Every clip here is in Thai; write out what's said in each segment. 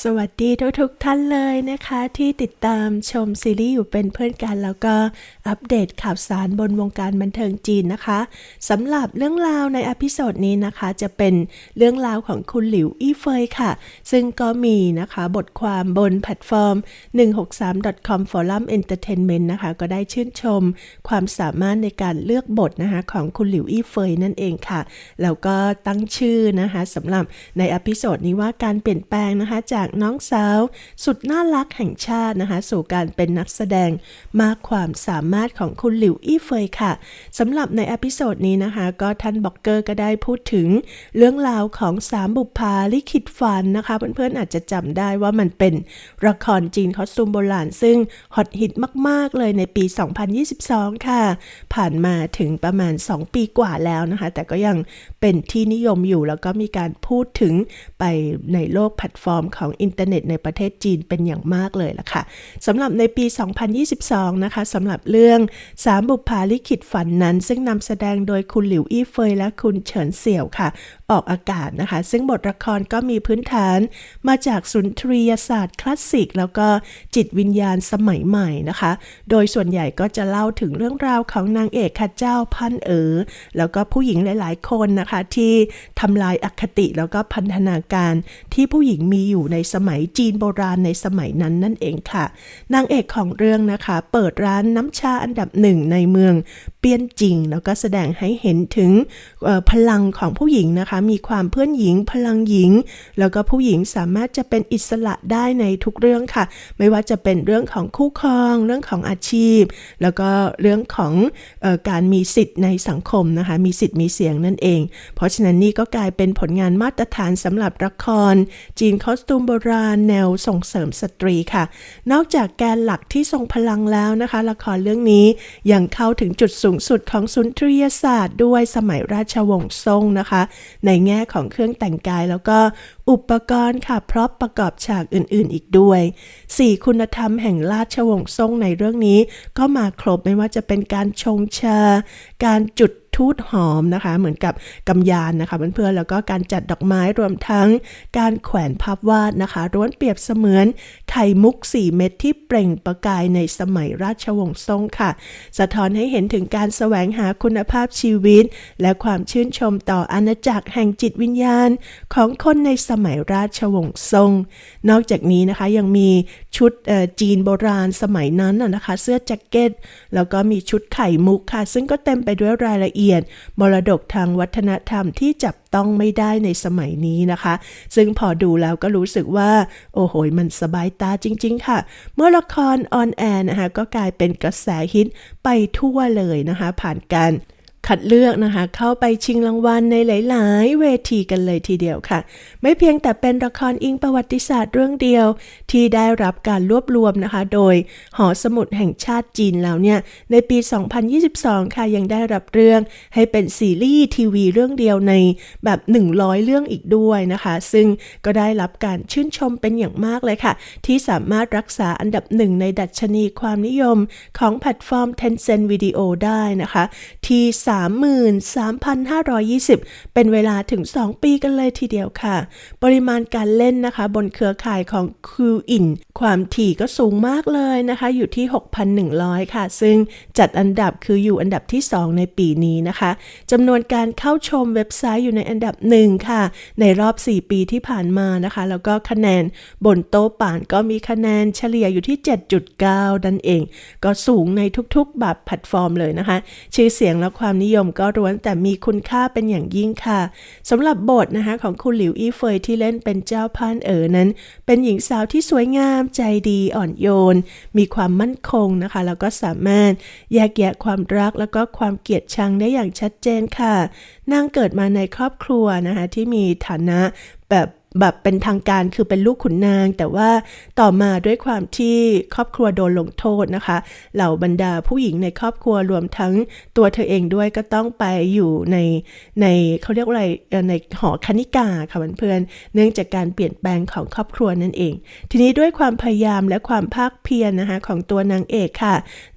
สวัสดีทุกทกๆท่านเลยนะคะ ที่ติดตามชมซีรีส์อยู่เป็นเพื่อนกัน แล้วก็อัปเดตข่าวสารบนวงการบันเทิงจีนนะคะสำหรับเรื่องราวในอพิโซดนี้นะคะ จะเป็นเรื่องราวของคุณหลิวอี้เฟยค่ะ ซึ่งก็มีนะคะบทความบนแพลตฟอร์ม 163.com Forum Entertainment นะคะ ก็ได้ชื่นชมความสามารถในการเลือกบทนะคะของคุณหลิวอี้เฟยนั่นเองค่ะแล้วก็ตั้งชื่อนะคะสำหรับในอพิโซดนี้ว่าการเปลี่ยนแปลงนะคะจากน้องสาว สุดน่ารักแห่งชาตินะคะ สู่การเป็นนักแสดงมากความสามารถของคุณหลิวอี้เฟยค่ะสำหรับในอพิโซดนี้นะคะ ก็ท่านบ็อกเกอร์ก็ได้พูดถึง เรื่องราวของสามบุพาลิขิตฝันนะคะ เพื่อนๆอาจจะจำได้ว่ามันเป็นละครจีนคอสตูมโบราณซึ่งฮอตฮิตมากๆเลยในปี 2022 ค่ะ ผ่านมาถึงประมาณ 2 ปีกว่าแล้วนะคะ แต่ก็ยังเป็นที่นิยมอยู่แล้วก็มีการพูดถึงไปในโลกแพลตฟอร์มของอินเทอร์เน็ตในประเทศจีนเป็นอย่างมากเลยล่ะค่ะสำหรับในปี 2022 นะคะสำหรับเรื่องสามบุพาลิขิตฝันนั้น ซึ่งนำแสดงโดยคุณหลิวอี้เฟยและคุณเฉินเสี่ยวค่ะ ออกอากาศนะคะ ซึ่งบทละครก็มีพื้นฐานมาจากสุนทรียศาสตร์คลาสสิก แล้วก็จิตวิญญาณสมัยใหม่นะคะ โดยส่วนใหญ่ก็จะเล่าถึงเรื่องราวของนางเอกค่ะเจ้าพันเอ๋อแล้วก็ผู้หญิงหลายๆ คนนะคะ ที่ทำลายอคติแล้วก็พันธนาการที่ผู้หญิงมีอยู่ในสมัยจีนโบราณในสมัยนั้นนั่นเองค่ะ นางเอกของเรื่องนะคะ เปิดร้านน้ำชาอันดับหนึ่งในเมืองเปี้ยนจิงแล้วก็แสดงให้เห็นถึงออพลังของผู้หญิงนะคะมีความเพื่อนหญิงพลังหญิง แล้วก็ผู้หญิงสามารถจะเป็นอิสระได้ในทุกเรื่องค่ะ ไม่ว่าจะเป็นเรื่องของคู่ครอง เรื่องของอาชีพ แล้วก็เรื่องของออการมีสิทธิ์ในสังคมนะคะ มีสิทธิ์มีเสียงนั่นเอง เพราะฉะนั้นนี่ก็กลายเป็นผลงานมาตรฐานสำหรับละคร จีนคอสตูมโบราณแนวส่งเสริมสตรีค่ะ นอกจากแกนหลักที่ทรงพลังแล้วนะคะ ละครเรื่องนี้ยังเข้าถึงจุดสูงสุดของสุนทรียศาสตร์ด้วยสมัยราชวงศ์ซ่งนะคะ ในแง่ของเครื่องแต่งกายแล้วก็อุปกรณ์ค่ะพร็อพประกอบฉากอื่นๆ อีกด้วย 4 คุณธรรมแห่งราชวงศ์ซ่งในเรื่องนี้ ก็มาครบไม่ว่าจะเป็นการชงชา การจุด ทูตหอมนะคะ เหมือนกับกำยานนะคะเพื่อนๆแล้วก็การจัดดอกไม้รวมทั้งการแขวนภาพวาดนะคะร้วนเปรียบเสมือนไข่มุก 4 เม็ดที่เปล่งประกายในสมัยราชวงศ์ซ่งค่ะ สะท้อนให้เห็นถึงการแสวงหาคุณภาพชีวิต และความชื่นชมต่ออาณาจักรแห่งจิตวิญญาณ ของคนในสมัยราชวงศ์ซ่ง นอกจากนี้นะคะยังมีชุดจีนโบราณสมัยนั้นนะคะ เสื้อแจ็คเก็ต แล้วก็มีชุดไข่มุกค่ะ ซึ่งก็เต็มไปด้วยรายละเอียดมรดกทางวัฒนธรรมที่จับต้องไม่ได้ในสมัยนี้นะคะ ซึ่งพอดูแล้วก็รู้สึกว่า โอ้โหมันสบายตาจริง ๆ ค่ะ เมื่อละครออนแอร์นะคะก็กลายเป็นกระแสฮิตไปทั่วเลยนะคะ ผ่านการ คัดเลือกนะคะ เข้าไปชิงรางวัลในหลาย ๆ เวทีกันเลยทีเดียวค่ะ ไม่เพียงแต่เป็นละครอิงประวัติศาสตร์เรื่องเดียว ที่ได้รับการรวบรวมนะคะ โดยหอสมุดแห่งชาติจีนแล้วเนี่ย ในปี 2022 ค่ะยังได้รับเรื่องให้เป็นซีรีส์ทีวีเรื่องเดียวในแบบ 100 เรื่องอีกด้วยนะคะ ซึ่งก็ได้รับการชื่นชมเป็นอย่างมากเลยค่ะ ที่สามารถรักษาอันดับหนึ่งในดัชนีความนิยมของแพลตฟอร์ม Tencent Video ได้นะคะ ที่33,520 เป็นเวลาถึง 2 ปีกันเลยทีเดียวค่ะ ปริมาณการเล่นนะคะ บนเครือข่ายของ q i n ความถี่ก็สูงมากเลยนะคะ อยู่ที่ 6,100 ค่ะ ซึ่งจัดอันดับคืออยู่อันดับที่ 2 ในปีนี้นะคะจำนวนการเข้าชมเว็บไซต์อยู่ในอันดับหนึ่งค่ะ ในรอบ 4 ปีที่ผ่านมานะคะ แล้วก็คะแนนบนโต๊ะป่านก็มีคะแนนเฉลี่ยอยู่ที่ 7.9นั่นเอง ก็สูงในทุกๆแบบแพลตฟอร์มเลยนะคะ ชื่อเสียงและความนิยมก็ล้วนแต่มีคุณค่าเป็นอย่างยิ่งค่ะสำหรับบทนะคะของคุณหลิวอี้เฟยที่เล่นเป็นเจ้าพานเอ๋อนั้น เป็นหญิงสาวที่สวยงามใจดีอ่อนโยน มีความมั่นคงนะคะ แล้วก็สามารถแยกแยะความรักแล้วก็ความเกลียดชังได้อย่างชัดเจนค่ะนางเกิดมาในครอบครัวนะคะที่มีฐานะแบบ แบบเป็นทางการคือเป็นลูกขุนนาง แต่ว่าต่อมาด้วยความที่ครอบครัวโดนลงโทษนะคะ เหล่าบรรดาผู้หญิงในครอบครัวรวมทั้งตัวเธอเองด้วยก็ต้องไปอยู่ในในเขาเรียกว่าอะไรในหอคณิกาค่ะเพื่อนเนื่องจากการเปลี่ยนแปลงของครอบครัวนั่นเอง ทีนี้ด้วยความพยายามและความภาคเพียรนะคะของตัวนางเอกค่ะ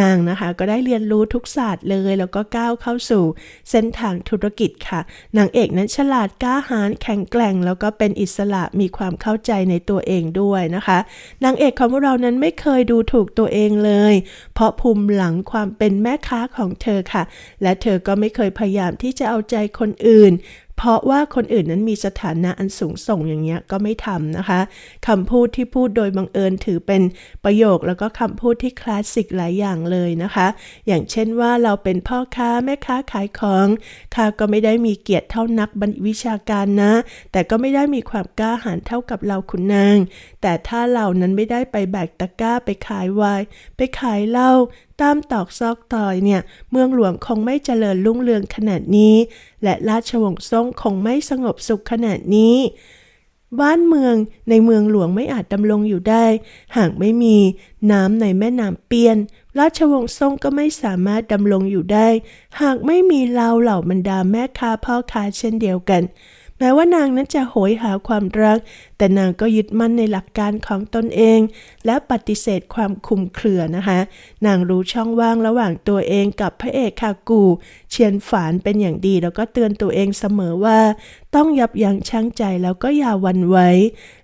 นางนะคะก็ได้เรียนรู้ทุกศาสตร์เลย แล้วก็ก้าวเข้าสู่เส้นทางธุรกิจค่ะ นางเอกนั้นฉลาดกล้าหาญแข็งแกร่ง แล้วก็เป็นอิสสระมีความเข้าใจในตัวเองด้วยนะคะนางเอกของเรานั้นไม่เคยดูถูกตัวเองเลย เพราะภูมิหลังความเป็นแม่ค้าของเธอค่ะ และเธอก็ไม่เคยพยายามที่จะเอาใจคนอื่น เพราะว่าคนอื่นนั้นมีสถานะอันสูงส่งอย่างเงี้ยก็ไม่ทำนะคะคำพูดที่พูดโดยบังเอิญถือเป็นประโยคแล้วก็คำพูดที่คลาสสิกหลายอย่างเลยนะคะ อย่างเช่นว่าเราเป็นพ่อค้าแม่ค้าขายของข้าก็ไม่ได้มีเกียรติเท่านักบัณฑิตวิชาการนะ แต่ก็ไม่ได้มีความกล้าหาญเท่ากับเราคุณนาง แต่ถ้าเรานั้นไม่ได้ไปแบกตะกร้าไปขายวาย ไปขายเหล้า ตามตอกซอกตอยเนี่ย เมืองหลวงคงไม่เจริญรุ่งเรืองขนาดนี้ และราชวงศ์ซ่งคงไม่สงบสุขขนาดนี้ บ้านเมืองในเมืองหลวงไม่อาจดำรงอยู่ได้ หากไม่มีน้ำในแม่น้ำเปียน ราชวงศ์ซ่งก็ไม่สามารถดำรงอยู่ได้ หากไม่มีเราเหล่าบรรดาแม่ค้าพ่อค้าเช่นเดียวกัน แม้ว่านางนั้นจะโหยหาความรัก แต่นางก็ยึดมั่นในหลักการของตนเอง และปฏิเสธความคุมเครือนะคะ นางรู้ช่องว่างระหว่างตัวเองกับพระเอกคากู เชียนฝานเป็นอย่างดี แล้วก็เตือนตัวเองเสมอว่า ต้องยับยั้งชั่งใจแล้วก็อย่าวันไหว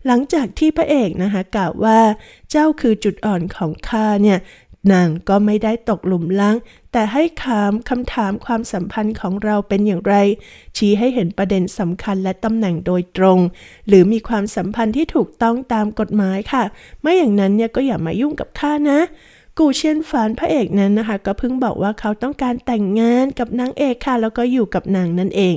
หลังจากที่พระเอกนะคะกล่าวว่า เจ้าคือจุดอ่อนของข้าเนี่ย นางก็ไม่ได้ตกหลุมลังแต่ให้ถามคำถามความสัมพันธ์ของเราเป็นอย่างไร ชี้ให้เห็นประเด็นสำคัญและตำแหน่งโดยตรง หรือมีความสัมพันธ์ที่ถูกต้องตามกฎหมายค่ะ ไม่อย่างนั้นเนี่ยก็อย่ามายุ่งกับข้านะกูเชียนฝานพระเอกนั้นนะคะ ก็เพิ่งบอกว่าเขาต้องการแต่งงานกับนางเอกค่ะ แล้วก็อยู่กับนางนั่นเอง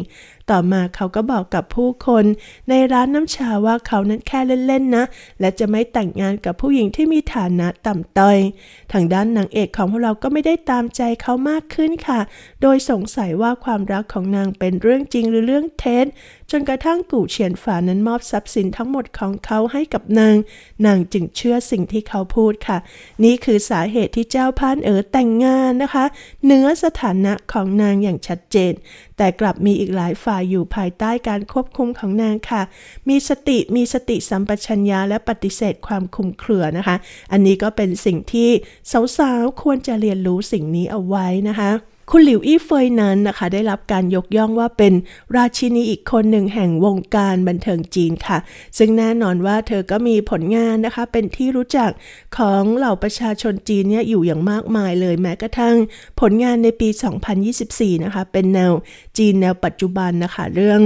ต่อมาเขาก็บอกกับผู้คนในร้านน้ำชาว่าเขานั้นแค่เล่นๆนะ และจะไม่แต่งงานกับผู้หญิงที่มีฐานะต่ำต้อย ทางด้านนางเอกของพวกเราก็ไม่ได้ตามใจเขามากขึ้นค่ะ โดยสงสัยว่าความรักของนางเป็นเรื่องจริงหรือเรื่องเท็จจนกระทั่งกู่เฉียนฝานั้นมอบทรัพย์สินทั้งหมดของเขาให้กับนาง นางจึงเชื่อสิ่งที่เขาพูดค่ะ นี่คือสาเหตุที่เจ้าพานเอ๋อแต่งงานนะคะ เนื้อสถานะของนางอย่างชัดเจน แต่กลับมีอีกหลายฝ่ายอยู่ภายใต้การควบคุมของนางค่ะ มีสติมีสติสัมปชัญญะและปฏิเสธความคุมเครือนะคะ อันนี้ก็เป็นสิ่งที่สาวๆควรจะเรียนรู้สิ่งนี้เอาไว้นะคะ คุณหลิวอี้เฟยนั้นนะคะ ได้รับการยกย่องว่าเป็นราชินีอีกคนหนึ่งแห่งวงการบันเทิงจีนค่ะ ซึ่งแน่นอนว่าเธอก็มีผลงานนะคะ เป็นที่รู้จักของเหล่าประชาชนจีนเนี่ยอยู่อย่างมากมายเลยแม้กระทั่ง ผลงานในปี 2024 นะคะ เป็นแนวจีนแนวปัจจุบันนะคะ เรื่อง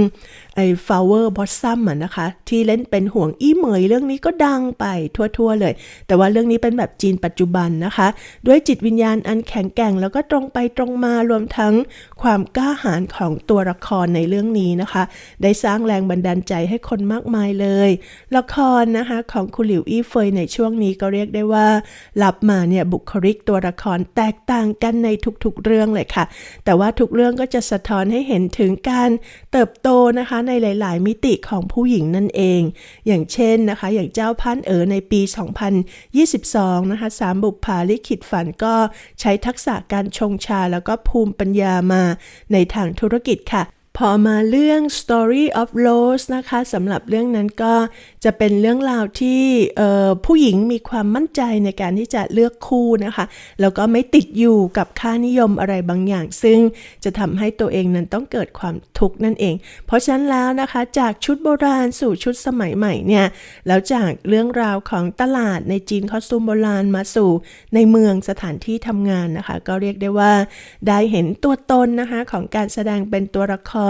ไอ้ flower blossom อะนะคะ ที่เล่นเป็นห่วงอี้เหมยเรื่องนี้ก็ดังไปทั่วๆเลย แต่ว่าเรื่องนี้เป็นแบบจีนปัจจุบันนะคะ ด้วยจิตวิญญาณอันแข็งแกร่ง แล้วก็ตรงไปตรงมารวมทั้งความกล้าหาญของตัวละครในเรื่องนี้นะคะ ได้สร้างแรงบันดาลใจให้คนมากมายเลย ละครนะคะของคุณหลิวอี้เฟยในช่วงนี้ก็เรียกได้ว่ารับมาเนี่ยบุคลิกตัวละครแตกต่างกันในทุกๆเรื่องเลยค่ะ แต่ว่าทุกเรื่องก็จะสะท้อนให้เห็นถึงการเติบโตนะคะในหลาย ๆ มิติของผู้หญิงนั่นเอง อย่างเช่นนะคะ อย่างเจ้าพันเอ๋อในปี 2022 นะคะสามบุปผาลิขิตฝันก็ใช้ทักษะการชงชาแล้วก็ภูมิปัญญามาในทางธุรกิจค่ะ พอมาเรื่อง Story of Rose นะคะสำหรับเรื่องนั้นก็จะเป็นเรื่องราวที่ผู้หญิงมีความมั่นใจในการที่จะเลือกคู่นะคะ แล้วก็ไม่ติดอยู่กับค่านิยมอะไรบางอย่าง ซึ่งจะทำให้ตัวเองนั้นต้องเกิดความทุกข์นั่นเอง เพราะฉะนั้นแล้วนะคะจากชุดโบราณสู่ชุดสมัยใหม่เนี่ยแล้วจากเรื่องราวของตลาดในจีนคอสตูมโบราณมาสู่ ในเมืองสถานที่ทำงานนะคะ ก็เรียกได้ว่าได้เห็นตัวตนนะคะของการแสดงเป็นตัวละคร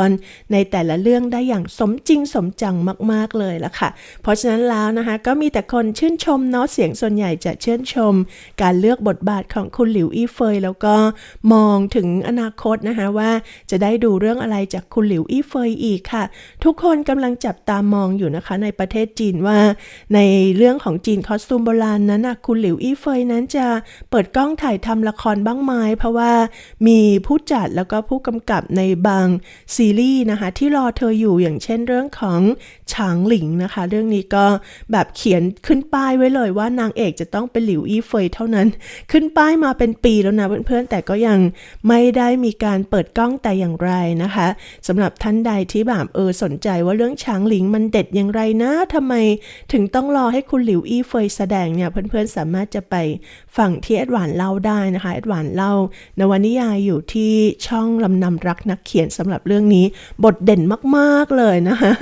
ในแต่ละเรื่องได้อย่างสมจริงสมจังมาก ๆ เลยละค่ะ เพราะฉะนั้นแล้วนะคะก็มีแต่คนชื่นชมเนาะเสียงส่วนใหญ่จะชื่นชม การเลือกบทบาทของคุณหลิวอี้เฟย แล้วก็มองถึงอนาคตนะคะว่าจะได้ดูเรื่องอะไรจากคุณหลิวอี้เฟยอีกค่ะ ทุกคนกำลังจับตามองอยู่นะคะ ในประเทศจีนว่า ในเรื่องของจีนคอสตูมโบราณนั้นนะคุณหลิวอี้เฟยนั้นจะเปิดกล้องถ่ายทำละครบ้างไหมเพราะว่ามีผู้จัดแล้วก็ผู้กำกับในบางซีีรีส์นะคะ ที่รอเธออยู่อย่างเช่นเรื่องของฉางหลิงนะคะ เรื่องนี้ก็แบบเขียนขึ้นป้ายไว้เลยว่านางเอกจะต้องเป็นหลิวอี้เฟยเท่านั้น ขึ้นป้ายมาเป็นปีแล้วนะเพื่อนๆแต่ก็ยังไม่ได้มีการเปิดกล้องแต่อย่างไรนะคะสำหรับท่านใดที่แบบเออสนใจว่าเรื่องฉางหลิงมันเด็ดอย่างไรนะทำไมถึงต้องรอให้คุณหลิวอี้เฟยแสดงเนี่ยเพื่อนๆสามารถจะไปฟังที่แอดวานเล่าได้นะคะแอดวานเล่า นวนิยายอยู่ที่ช่องลำนำรักนักเขียนสำหรับเรื่องนี้บทเด่นมากๆเลยนะคะ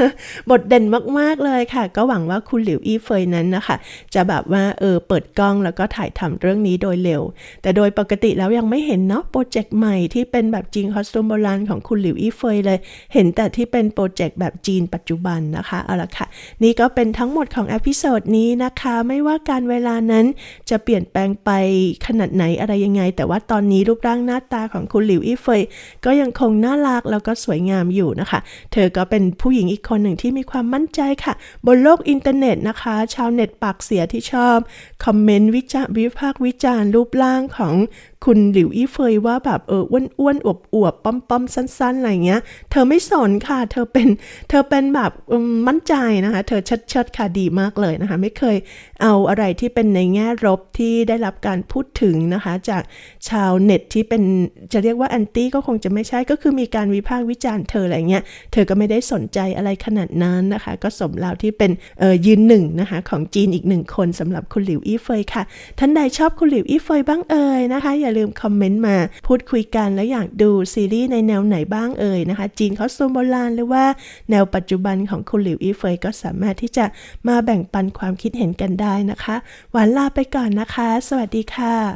บทเด่นมากๆเลยค่ะ ก็หวังว่าคุณหลิวอี้เฟยนั้นนะคะ จะแบบว่าเออเปิดกล้องแล้วก็ถ่ายทำเรื่องนี้โดยเร็ว แต่โดยปกติแล้วยังไม่เห็นเนาะโปรเจกต์ใหม่ที่เป็นแบบจีนคอสตูมโบราณของคุณหลิวอี้เฟยเลย เห็นแต่ที่เป็นโปรเจกต์แบบจีนปัจจุบันนะคะเอาละค่ะ นี่ก็เป็นทั้งหมดของอพิโซดนี้นะคะ ไม่ว่าการเวลานั้นจะเปลี่ยนแปลงไปขนาดไหนอะไรยังไง แต่ว่าตอนนี้รูปร่างหน้าตาของคุณหลิวอี้เฟยก็ยังคงน่ารักแล้วก็สวยงามอยู่นะคะ เธอก็เป็นผู้หญิงอีกคนหนึ่งที่มีความมั่นใจค่ะ บนโลกอินเทอร์เน็ตนะคะ ชาวเน็ตปากเสียที่ชอบ คอมเมนต์วิจารวิพากษ์วิจารณ์รูปร่างของ คุณหลิวอี้เฟยว่าแบบเอออ้วนอ้วนอวบอวบป้อมป้อมสั้นๆอะไรเงี้ย เธอไม่สนค่ะ เธอเป็นเธอเป็นแบบมั่นใจนะคะ เธอเชิดเชิดค่ะดีมากเลยนะคะ ไม่เคยเอาอะไรที่เป็นในแง่ลบที่ได้รับการพูดถึงนะคะ จากชาวเน็ตที่เป็นจะเรียกว่าแอนตี้ก็คงจะไม่ใช่ก็คือมีการวิพากษ์วิจารณ์เธออะไรเงี้ย เธอก็ไม่ได้สนใจอะไรขนาดนั้นนะคะ ก็สมแล้วที่เป็นเออยืนหนึ่งนะคะของจีนอีกหนึ่งคนสำหรับคุณหลิวอี้เฟยค่ะ ท่านใดชอบคุณหลิวอี้เฟยบ้างเอ่ยนะคะอย่าลืมคอมเมนต์มาพูดคุยกันแล้วอยากดูซีรีส์ในแนวไหนบ้างเอ่ยนะคะ จีนคอสตูมโบราณหรือว่าแนวปัจจุบันของคุณหลิวอี้เฟยก็สามารถที่จะมาแบ่งปันความคิดเห็นกันได้นะคะ หวานลาไปก่อนนะคะ สวัสดีค่ะ